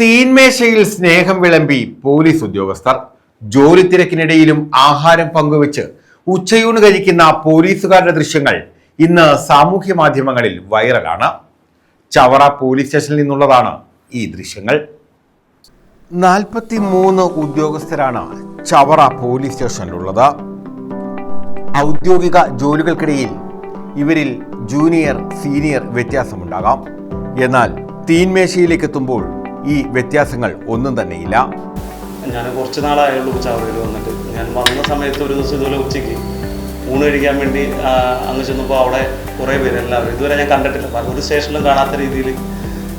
തീന്മേശയിൽ സ്നേഹം വിളമ്പി പോലീസ് ഉദ്യോഗസ്ഥർ ജോലി തിരക്കിനിടയിലും ആഹാരം പങ്കുവെച്ച് ഉച്ചയൂണ് കഴിക്കുന്ന പോലീസുകാരുടെ ദൃശ്യങ്ങൾ ഇന്ന് സാമൂഹ്യ മാധ്യമങ്ങളിൽ വൈറലാണ്. ചവറ പോലീസ് സ്റ്റേഷനിൽ നിന്നുള്ളതാണ് ഈ ദൃശ്യങ്ങൾ. നാൽപ്പത്തി മൂന്ന് ഉദ്യോഗസ്ഥരാണ് ചവറ പോലീസ് സ്റ്റേഷനിലുള്ളത്. ഔദ്യോഗിക ജോലികൾക്കിടയിൽ ഇവരിൽ ജൂനിയർ സീനിയർ വ്യത്യാസമുണ്ടാകാം. എന്നാൽ തീന്മേശയിലേക്ക് എത്തുമ്പോൾ ഈ വ്യത്യാസങ്ങൾ ഒന്നും തന്നെയില്ല. ഞാൻ കുറച്ച് നാളായുള്ളൂ ചവറയിൽ വന്നിട്ട്. ഞാൻ വന്ന സമയത്ത് ഒരു ദിവസം ഇതുപോലെ ഉച്ചയ്ക്ക് ഊണ് കഴിക്കാൻ വേണ്ടി അങ്ങ് ചെന്നപ്പോൾ അവിടെ കുറേ പേര് എല്ലാവരും. ഇതുവരെ ഞാൻ കണ്ടിട്ടില്ല. ഒരു സ്റ്റേഷനിലും കാണാത്ത രീതിയിൽ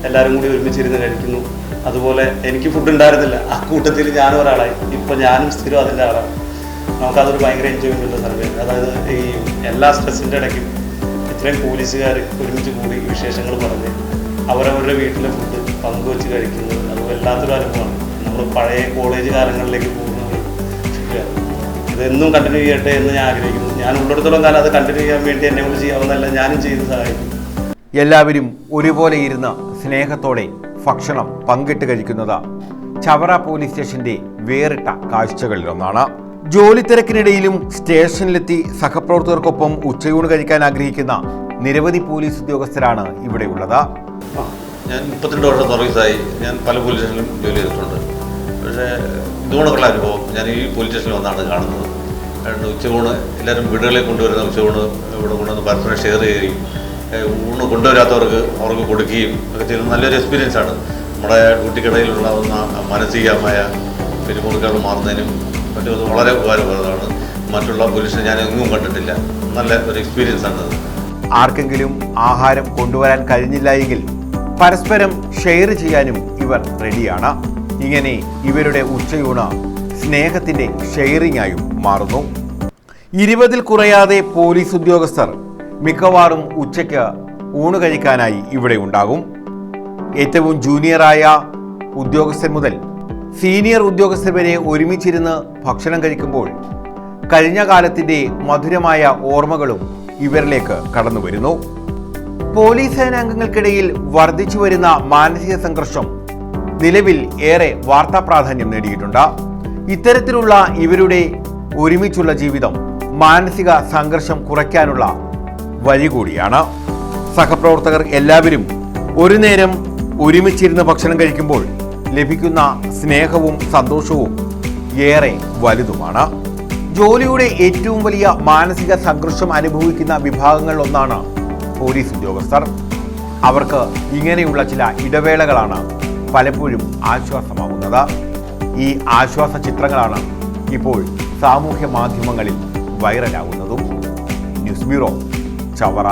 എല്ലാവരും കൂടി ഒരുമിച്ചിരുന്ന് കഴിക്കുന്നു. അതുപോലെ എനിക്ക് ഫുഡ് ഉണ്ടായിരുന്നില്ല. ആ കൂട്ടത്തിൽ ഞാനും ഒരാളായി. ഇപ്പോൾ ഞാനും സ്ഥിരം അതിന്റെ ആളാണ്. നമുക്കതൊരു ഭയങ്കര എൻജോയ്മെന്റ് സർവേ. അതായത് ഈ എല്ലാ സ്ട്രെസ്സിന്റെ ഇടയ്ക്കും ഇത്രയും പോലീസുകാർ ഒരുമിച്ച് കൂടി വിശേഷങ്ങൾ പറഞ്ഞ് അവരവരുടെ വീട്ടിലെ ഫുഡ് പങ്കുവെച്ച് കഴിക്കുന്നത് അത് വല്ലാത്തൊരു അനുഭവമാണ്. നമ്മൾ പഴയ കോളേജ് കാലങ്ങളിലേക്ക് പോകുന്നത്. ഇതെന്നും കണ്ടിന്യൂ ചെയ്യട്ടെ എന്ന് ഞാൻ ആഗ്രഹിക്കുന്നു. ഞാൻ ഉള്ളിടത്തോളം കാലം അത് കണ്ടിന്യൂ ചെയ്യാൻ വേണ്ടി എന്നെ കൊണ്ട് ചെയ്യാവുന്നതല്ല ഞാനും ചെയ്ത് സഹായിക്കും. എല്ലാവരും ഒരുപോലെ ഇരുന്ന സ്നേഹത്തോടെ ഭക്ഷണം പങ്കിട്ട് കഴിക്കുന്നത് ചവറ പോലീസ് സ്റ്റേഷന്റെ വേറിട്ട കാഴ്ചകളിലൊന്നാണ്. ജോലി തിരക്കിനിടയിലും സ്റ്റേഷനിലെത്തി സഹപ്രവർത്തകർക്കൊപ്പം ഉച്ചയൂണ് കഴിക്കാൻ ആഗ്രഹിക്കുന്ന നിരവധി പോലീസ് ഉദ്യോഗസ്ഥരാണ് ഇവിടെയുള്ളത് ഞാൻ മുപ്പത്തിരണ്ട് വർഷം സർവീസായി. ഞാൻ പല പോലീസ് സ്റ്റേഷനിലും ജോലി ചെയ്തിട്ടുണ്ട്. പക്ഷേ ഇതുകൊണ്ടുള്ള അനുഭവം ഞാൻ ഈ പോലീസ് സ്റ്റേഷനിൽ വന്നാണ് കാണുന്നത്. കാരണം ഉച്ചയൂണ് എല്ലാവരും വീടുകളിൽ കൊണ്ടുവരുന്ന ഉച്ചയൂണ് ഇവിടെ കൊണ്ടുവന്ന് പരസ്പരം ഷെയർ ചെയ്യുകയും ഊണ് കൊണ്ടുവരാത്തവർക്ക് അവർക്ക് കൊടുക്കുകയും ഒക്കെ ചെയ്യുന്ന നല്ലൊരു എക്സ്പീരിയൻസ് ആണ്. നമ്മുടെ ഡ്യൂട്ടിക്കിടയിലുണ്ടാകുന്ന മാനസികമായ പിരിമുറുക്കൾ മാറുന്നതിനും മറ്റും അത് വളരെ ഉപകാരപ്രദമാണ്. മറ്റുള്ള പോലീസ് ഞാൻ എങ്ങും കണ്ടിട്ടില്ല. നല്ല ഒരു എക്സ്പീരിയൻസ് ആണ് ആർക്കെങ്കിലും ആഹാരം കൊണ്ടുവരാൻ കഴിഞ്ഞില്ല എങ്കിൽ പരസ്പരം ഷെയർ ചെയ്യാനും ഇവർ റെഡിയാണ് ഇങ്ങനെ ഇവരുടെ ഉച്ചയൂണ സ്നേഹത്തിന്റെ ഷെയറിംഗ് ആയും മാറുന്നു. ഇരുപതിൽ കുറയാതെ പോലീസ് ഉദ്യോഗസ്ഥർ മിക്കവാറും ഉച്ചയ്ക്ക് ഊണ് കഴിക്കാനായി ഇവിടെ ഉണ്ടാകും. ഏറ്റവും ജൂനിയറായ ഉദ്യോഗസ്ഥൻ മുതൽ സീനിയർ ഉദ്യോഗസ്ഥർ വരെ ഒരുമിച്ചിരുന്ന് ഭക്ഷണം കഴിക്കുമ്പോൾ കഴിഞ്ഞ കാലത്തിന്റെ മധുരമായ ഓർമ്മകളും ഇവരിലേക്ക് കടന്നു വരുന്നു പോലീസ് സേനാംഗങ്ങൾക്കിടയിൽ വർദ്ധിച്ചു വരുന്ന മാനസിക സംഘർഷം നിലവിൽ ഏറെ വാർത്താ പ്രാധാന്യം നേടിയിട്ടുണ്ട്. ഇത്തരത്തിലുള്ള ഇവരുടെ ഒരുമിച്ചുള്ള ജീവിതം മാനസിക സംഘർഷം കുറയ്ക്കാനുള്ള വഴി കൂടിയാണ്. സഹപ്രവർത്തകർ എല്ലാവരും ഒരു നേരം ഒരുമിച്ചിരുന്ന് ഭക്ഷണം കഴിക്കുമ്പോൾ ലഭിക്കുന്ന സ്നേഹവും സന്തോഷവും ഏറെ വലുതുമാണ്. ജോലിയുടെ ഏറ്റവും വലിയ മാനസിക സംഘർഷം അനുഭവിക്കുന്ന വിഭാഗങ്ങളിൽ ഒന്നാണ് പോലീസ് ഉദ്യോഗസ്ഥർ. അവർക്ക് ഇങ്ങനെയുള്ള ചില ഇടവേളകളാണ് പലപ്പോഴും ആശ്വാസമാകുന്നത്. ഈ ആശ്വാസ ചിത്രങ്ങളാണ് ഇപ്പോൾ സാമൂഹ്യ മാധ്യമങ്ങളിൽ വൈറലാകുന്നതും. News bureau Chavara.